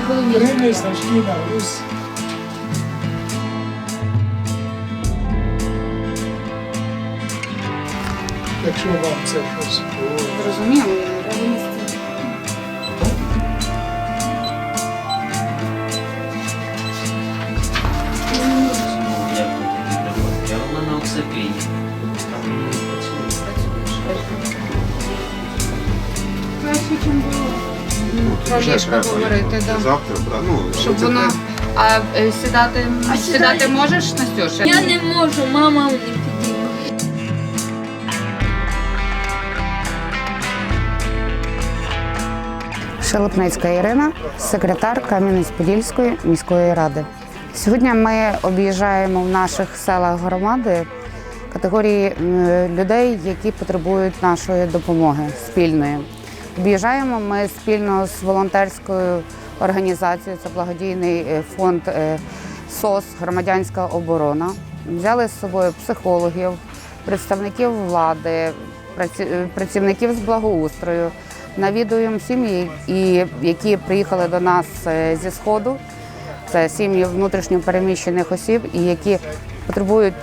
Гривні значний нагруз. Якщо вам це щось не працює. Краще, ніж було. Про Вже ліжко треба говорити, його да. завтра, бра- ну, Щоб це те- А е, сідати, А сідати сідати? можеш, Настюша? Я не можу, мама не підійме. Шелепницька Ірина, секретар Кам'янець-Подільської міської ради. Сьогодні ми об'їжджаємо в наших селах громади категорії е, людей, які потребують нашої допомоги спільної. Об'їжджаємо ми спільно з волонтерською організацією, це благодійний е, фонд е, СОС Громадянська оборона. Взяли з собою психологів, представників влади, е, працівників з благоустрою. Навідуємо сім'ї, які приїхали до нас зі сходу. Це сім'ї внутрішньо переміщених осіб, і які потребують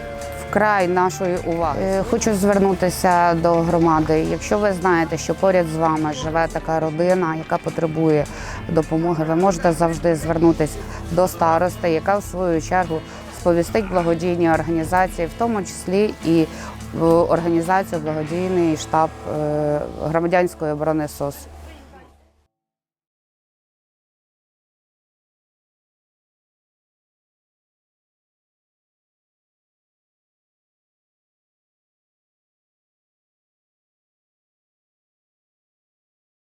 вкрай нашої уваги. Е, Хочу звернутися до громади. Якщо ви знаєте, що поряд з вами живе така родина, яка потребує допомоги, ви можете завжди звернутися до старости, яка в свою чергу сповістить благодійні організації, в тому числі і в організацію благодійний штаб е, громадянської оборони СОС.